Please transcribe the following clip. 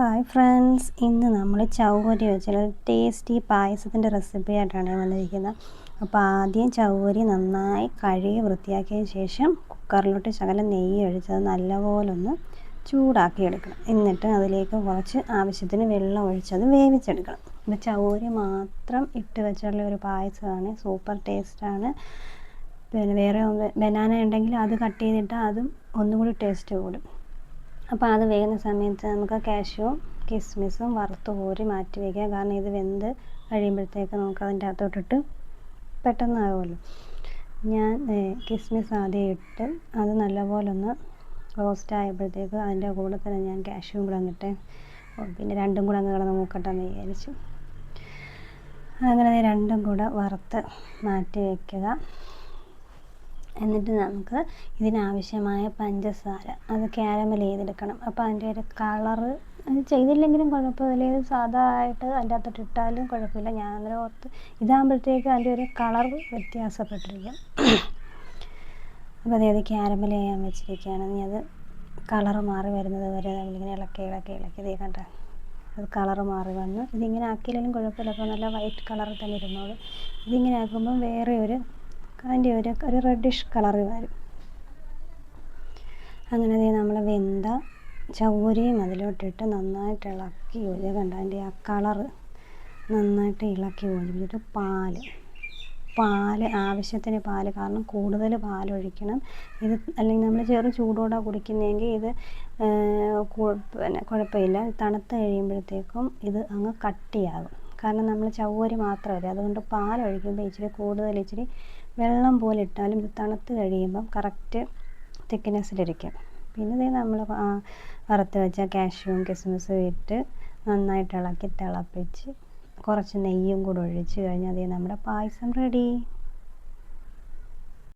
Hi friends ഇന്ന് നമ്മൾ ചൗവരി വെച്ചുള്ള ടേസ്റ്റി പായസത്തിന്റെ റെസിപ്പി ആയിട്ടാണ് വന്നിരിക്കുന്നത്. അപ്പോൾ ആദ്യം ചൗവരി നന്നായി കഴുകി വൃത്തിയാക്കിയ ശേഷം കുക്കറിലോട്ട് ശകലം നെയ്യ് ഒഴിച്ചത് നല്ലപോലെ ഒന്ന് ചൂടാക്കി എടുക്കണം. എന്നിട്ട് അതിലേക്ക് കുറച്ച് ആവശ്യത്തിന് വെള്ളം ഒഴിച്ചത് വേവിച്ചെടുക്കണം. അപ്പോൾ ചൗവരി മാത്രം ഇട്ട് വെച്ചുള്ള ഒരു പായസമാണ്. സൂപ്പർ ടേസ്റ്റാണ് പിന്നെ വേറെ ബനാന ഉണ്ടെങ്കിൽ അത് കട്ട് ചെയ്തിട്ട് അതും ഒന്നുകൂടി ടേസ്റ്റ് കൂടും. അപ്പോൾ അത് വേകുന്ന സമയത്ത് നമുക്ക് കാഷ്യൂ കിസ്മിസും വറുത്ത് കോരി മാറ്റി വയ്ക്കുക കാരണം ഇത് വെന്ത് കഴിയുമ്പോഴത്തേക്ക് നമുക്ക് അതിന്റെ അകത്തോട്ടിട്ട് പെട്ടെന്നാകുമല്ലോ ഞാൻ കിസ്മിസ് ആദ്യം ഇട്ട് അത് നല്ലപോലെ ഒന്ന് റോസ്റ്റ് ആയപ്പോഴത്തേക്ക് അതിന്റെ കൂടെ തന്നെ ഞാൻ കാഷ്യൂ കൂടെ അങ്ങിട്ട് പിന്നെ രണ്ടും കൂടെ അങ്ങ് കിടന്ന് മൂക്കട്ടെന്ന് വിചാരിച്ചു. അങ്ങനെ രണ്ടും കൂടെ വറുത്ത് മാറ്റി വയ്ക്കുക എന്നിട്ട് നമുക്ക് ഇതിനാവശ്യമായ പഞ്ചസാര അത് കാരമൽ ചെയ്തെടുക്കണം. അപ്പോൾ അതിന്റെ ഒരു കളറ് ചെയ്തില്ലെങ്കിലും കുഴപ്പമില്ല. ഇത് സാധാ ആയിട്ട് അതിന്റെ അകത്തോട്ട് ഇട്ടാലും കുഴപ്പമില്ല. ഞാൻ അന്നേരം ഓർത്ത് ഇതാകുമ്പോഴത്തേക്ക് അതിന്റെ ഒരു കളർ വ്യത്യാസപ്പെട്ടിരിക്കും. അപ്പോൾ അതായത് ക്യാരമൽ ചെയ്യാൻ വെച്ചിരിക്കുകയാണ്. ഇനി അത് കളറ് മാറി വരുന്നത് വരെ നമ്മളിങ്ങനെ ഇളക്കി ഇളക്കി ഇളക്കി. ഇതേ കണ്ട? അത് കളറ് മാറി വന്നു. ഇതിങ്ങനെ ആക്കിയില്ലെങ്കിലും കുഴപ്പമില്ല. അപ്പോൾ നല്ല വൈറ്റ് കളറിൽ തന്നെ ഇരുന്നോളൂ. ഇതിങ്ങനെ ആക്കുമ്പം വേറെ ഒരു അതിന്റെ ഒരു ഒരു റെഡിഷ് കളർ വരും. അങ്ങനെ നമ്മൾ വെന്ത ചൗരിയും അതിലോട്ടിട്ട് നന്നായിട്ട് ഇളക്കി ഒഴിച്ച് കണ്ട അതിന്റെ ആ കളറ് നന്നായിട്ട് ഇളക്കി ഒഴിച്ചിട്ട് പാൽ. പാൽ ആവശ്യത്തിന് പാൽ കാരണം കൂടുതൽ പാലൊഴിക്കണം. ഇത് അല്ലെങ്കിൽ നമ്മൾ ചെറു ചൂടോടെ കുടിക്കുന്നതെങ്കിൽ ഇത് പിന്നെ കുഴപ്പമില്ല. തണുത്ത് കഴിയുമ്പോഴത്തേക്കും ഇത് അങ്ങ് കട്ടിയാകും. കാരണം നമ്മൾ ചവ്വരി മാത്രമല്ല അതുകൊണ്ട് പാലൊഴിക്കുമ്പോൾ ഇച്ചിരി കൂടുതൽ ഇച്ചിരി വെള്ളം പോലെ ഇട്ടാലും ഇത് തണുത്ത് കഴിയുമ്പം കറക്റ്റ് തിക്നെസ്സിലിരിക്കും പിന്നെ ഇത് നമ്മൾ വറുത്ത് വെച്ച കാഷ്യൂവും കിസ്മിസും ഇട്ട് നന്നായിട്ട് ഇളക്കി തിളപ്പിച്ച് കുറച്ച് നെയ്യും കൂടെ ഒഴിച്ച് കഴിഞ്ഞാൽ അതേ നമ്മുടെ പായസം റെഡി